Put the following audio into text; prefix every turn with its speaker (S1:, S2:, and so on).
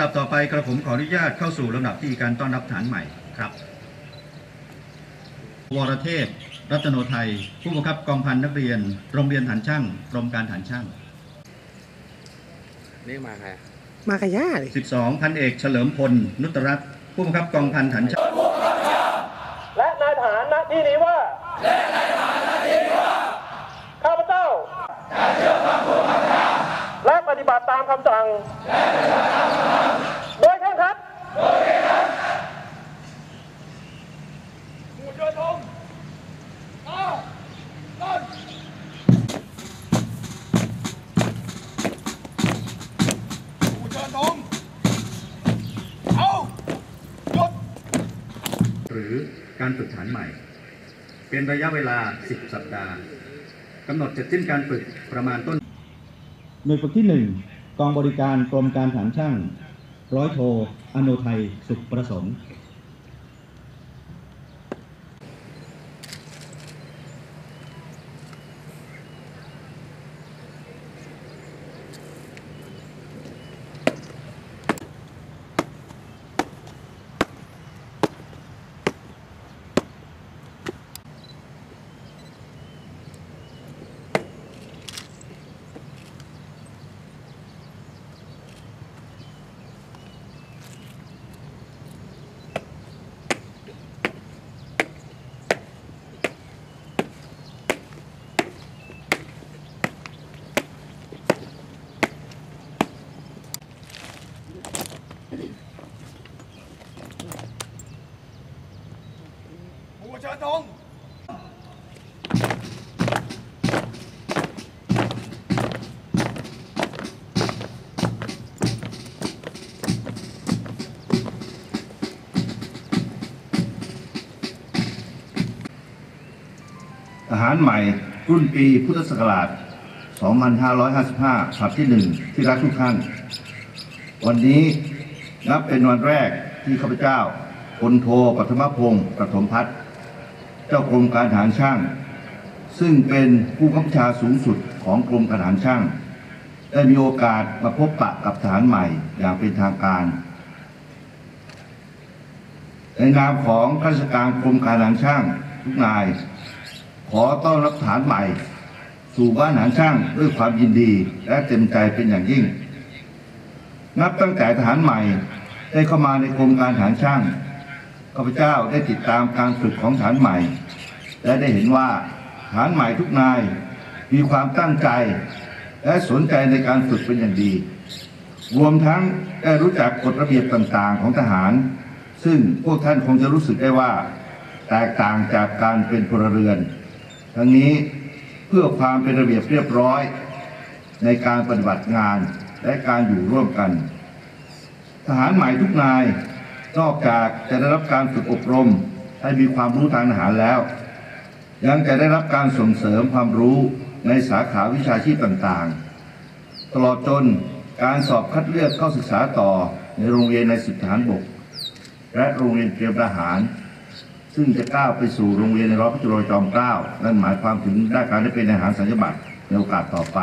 S1: ลำดับต่อไปกระผมขออนุญาตเข้าสู่ลำดับที่การต้อนรับฐานใหม่ครับ วรเทพ รัตโนไทย ผู้บังคับกองพันนักเรียน โรงเรียนฐานช่างกรมการฐานช่าง
S2: เรียกมาใครอะ
S3: มากับย่าเลย
S1: 12 พันเอกเฉลิมพล นุตรัตน์ผู้บังคับกองพันฐานช่าง
S4: และนายทหารณที่นี้ว่า และนายทหารณที่นี้ว่า ข้าพเจ้าจะเชื่อฟังผู้บังคับและปฏิบัติตามคำสั่ง และปฏิบัติตามคำสั่ง โดยเคร่งครัด โดยเคร่งครัดหมู่เชิญธงอ้าวต้นหมู่เชิญธงเอาหยุด
S1: หรือ การฝึกฐานใหม่ เป็นระยะเวลา 10 สัปดาห์กำหนดเสร็จสิ้นการฝึกประมาณต้น หน่วยฝึกที่ 1 กองบริการกรมการฐานช่าง ร้อยโทอโนไทยสุขประสงค์
S4: หมู่เชิญธง
S5: ทหารใหม่รุ่นปีพุทธศักราช 2555 ฉบับที่หนึ่งที่รักทุกท่าน วันนี้นับเป็นวันแรกที่ข้าพเจ้าพลโทปัทมพงศ์ประถมพัฒน์ เจ้ากรมการทหารช่าง ซึ่งเป็นผู้บังคับชาสูงสุดของกรมการทหารช่าง ได้มีโอกาสมาพบปะกับทหารใหม่อย่างเป็นทางการ ในนามของข้าราชการกรมการทหารช่างทุกนาย ขอต้อนรับฐานใหม่ สู่บ้านหารช่างด้วยความยินดีและเต็มใจเป็นอย่างยิ่ง นับตั้งแต่ทหารใหม่ได้เข้ามาในกรมการทหารช่าง ข้าพเจ้าได้ติดตามการฝึกของฐานใหม่ และได้เห็นว่าฐานใหม่ทุกนาย มีความตั้งใจ และสนใจในการฝึกเป็นอย่างดี รวมทั้งได้รู้จักกฎระเบียบต่างๆ ของทหาร ซึ่งพวกท่านคงจะรู้สึกได้ว่า แตกต่างจากการเป็นพลเรือน ทั้งนี้เพื่อความเป็นระเบียบเรียบร้อย ในการปฏิบัติงานและการอยู่ร่วมกัน ทหารใหม่ทุกนาย นอกจากจะได้รับการฝึกอบรม ให้มีความรู้ทางทหารแล้ว ยังจะได้รับการส่งเสริมความรู้ในสาขาวิชาชีพต่างๆ ตลอดจนการสอบคัดเลือกเข้าศึกษาต่อในโรงเรียนในสิบทหารบก และโรงเรียนเตรียมทหาร ซึ่งจะก้าวไปสู่โรงเรียนในร้อยพระจุลจอมเกล้านั่นหมายความถึงได้การได้เป็นทหารสัญญบัตรในโอกาสต่อไป